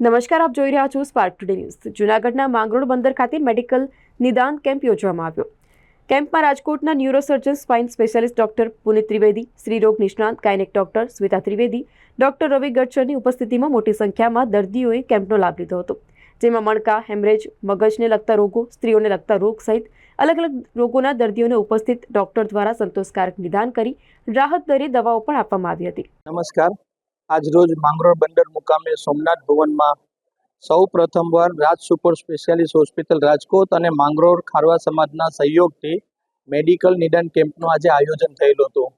નમસ્કાર, આપ જોઈ રહ્યા છો સ્પાર્ક ટુડે ન્યૂઝ જૂનાગઢના માંગરોળ બંદર ખાતે મેડિકલ નિદાન કેમ્પ યોજવામાં આવ્યો. કેમ્પમાં રાજકોટના neurosurgeon spine specialist doctor Punit Trivedi, સ્ત્રીરોગ નિષ્ણાંત gynaec doctor Smita Trivedi, doctor Ravi ગડચરની ઉપસ્થિતિમાં મોટી સંખ્યામાં દર્દીઓએ કેમ્પનો લાભ લીધો હતો. જેમાં મણકા, હેમરેજ, મગજને લગતા રોગો, સ્ત્રીઓને લગતા રોગ સહિત અલગ અલગ રોગોના દર્દીઓને ઉપસ્થિત ડોક્ટર દ્વારા સંતોષકારક નિદાન કરી રાહત દરે દવાઓ પણ આપવામાં આવી હતી. નમસ્કાર. આજરોજ માંગરોળ બંદર મુકામે સોમનાથ ભવનમાં સૌ પ્રથમવાર Raj super specialist hospital Rajkot અને માંગરોળ ખારવા સમાજના સહયોગથી મેડિકલ નિદાન કેમ્પનું આજે આયોજન થયેલું હતું.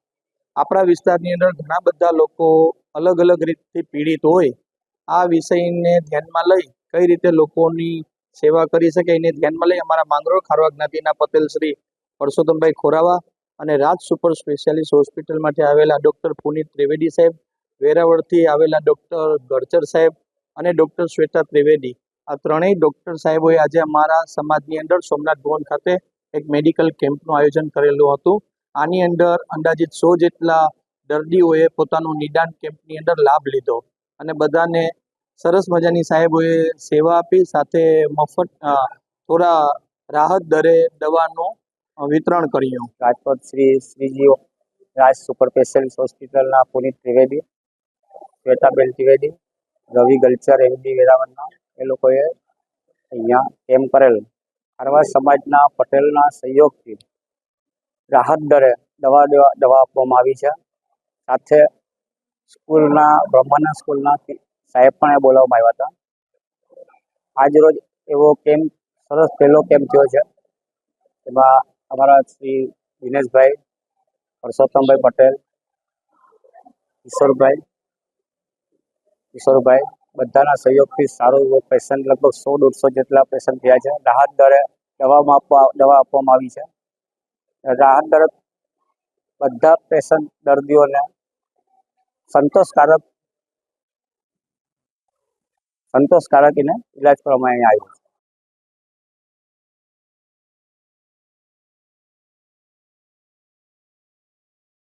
આપણા વિસ્તારની અંદર ઘણા બધા લોકો અલગ અલગ રીતથી પીડિત હોય, આ વિષયને ધ્યાનમાં લઈ કઈ રીતે લોકોની સેવા કરી શકે એને ધ્યાનમાં લઈ અમારા માંગરોળ ખારવા જ્ઞાતિના પટેલ શ્રી પરસોત્તમભાઈ ખોરાવા અને રાજ સુપર સ્પેશિયાલિસ્ટ હોસ્પિટલમાંથી આવેલા ડૉક્ટર પુનિત ત્રિવેદી સાહેબ વેરાવળથી આવેલા ડૉક્ટર ગડચર સાહેબ અને ડૉક્ટર શ્વેતા ત્રિવેદી. આ ત્રણેય ડૉક્ટર સાહેબોએ આજે અમારા સમાજની અંદર સોમનાથ ભવન ખાતે એક મેડિકલ કેમ્પનું આયોજન કરેલું હતું. આની અંદર અંદાજિત સો જેટલા દર્દીઓએ પોતાનું નિદાન કેમ્પની અંદર લાભ લીધો. અને બધાને સરસ મજાની સાહેબોએ સેવા આપી, સાથે મફત થોડા રાહત દરે દવાનું વિતરણ કર્યું. રાજકોટ શ્રી શ્રીજી રાજ સુપર સ્પેશિયાલિસ્ટ હોસ્પિટલના પુનિત ત્રિવેદી શ્વેતાબેન ત્રિવેદી રવિ ગલ્ચર એમડી વેરાવળના. એ લોકોએ અહીંયા કેમ્પ કરેલ. ખારવા સમાજના પટેલના સહયોગથી રાહત દરે દવા દેવા, દવા આપવામાં આવી છે. સાથે સ્કૂલના, બ્રહ્માનંદ સ્કૂલના સાહેબ પણ એ બોલાવવામાં આવ્યા હતા. આજરોજ એવો કેમ્પ સરસ પહેલો કેમ્પ થયો છે? એમાં અમારા શ્રી દિનેશભાઈ, પરસોત્તમભાઈ પટેલ, કિશોરભાઈ કિશોરભાઈ, બધાના સહયોગથી સારું પેશન્ટ લગભગ સો દોઢસો જેટલા પેશન્ટ થયા છે. રાહત દરે દવામાં આપવા, દવા આપવામાં આવી છે. રાહત દરે બધા પેશન્ટ દર્દીઓને સંતોષકારક સંતોષકારક એને ઇલાજ કરવામાં અહીંયા આવ્યો છે.